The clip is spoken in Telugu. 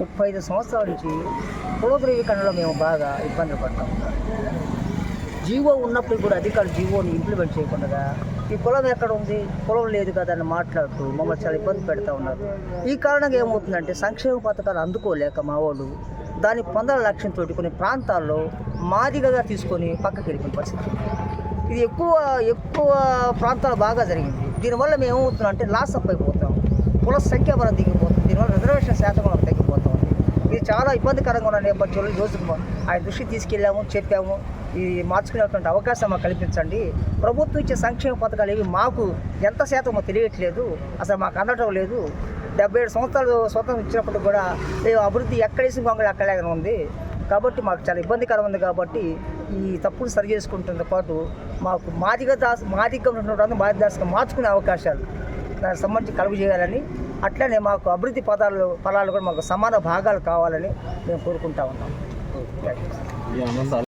ముప్పై ఐదు సంవత్సరాల నుంచి కుల మేము బాగా ఇబ్బందులు పడతాం. జీవో ఉన్నప్పుడు కూడా అధికారులు జీవోని ఇంప్లిమెంట్ చేయకుండా ఈ కులం ఎక్కడ ఉంది? కులం లేదు కదా అని మాట్లాడుతూ మమ్మల్ని చాలా ఇబ్బంది పెడతా ఉన్నారు. ఈ కారణంగా ఏమవుతుందంటే సంక్షేమ పథకాలు అందుకోలేక మా వాళ్ళు దాన్ని పొందాల లక్ష్యంతో కొన్ని ప్రాంతాల్లో మాదిగగా తీసుకొని పక్కకి వెళ్ళిపోయిన పరిస్థితి. ఇది ఎక్కువ ఎక్కువ ప్రాంతాలు బాగా జరిగింది. దీనివల్ల మేము ఏమవుతున్నాం అంటే లాస్ అప్ అయిపోతాం. కుల సంఖ్య మనం దిగిపోతుంది. దీనివల్ల రిజర్వేషన్ శాతం మనం చాలా ఇబ్బందికరంగా ఉన్న నేపథ్యంలో ఈ ఆయన దృష్టి తీసుకెళ్ళాము చెప్పాము. ఇది మార్చుకునేటువంటి అవకాశం మాకు కల్పించండి. ప్రభుత్వం ఇచ్చే సంక్షేమ పథకాలు ఏవి మాకు ఎంత శాతం తెలియట్లేదు. అసలు మాకు అందటం లేదు. డెబ్బై ఏడు సంవత్సరాలు స్వతంత్రం ఇచ్చినప్పుడు కూడా అభివృద్ధి ఎక్కడేసి గొంగళి అక్కడేగా ఉంది. కాబట్టి మాకు చాలా ఇబ్బందికరం ఉంది కాబట్టి ఈ తప్పులు సరి చేసుకుంటున్న పాటు మాకు మాదిగ దాస్ మాదిగ ఉన్నటువంటి మాదిదాసుగా మార్చుకునే అవకాశాలు దానికి సంబంధించి కలుగు చేయాలని అట్లనే మాకు అభివృద్ధి పదాలు ఫలాలు కూడా మాకు సమాన భాగాలు కావాలని మేము కోరుకుంటా ఉన్నాం.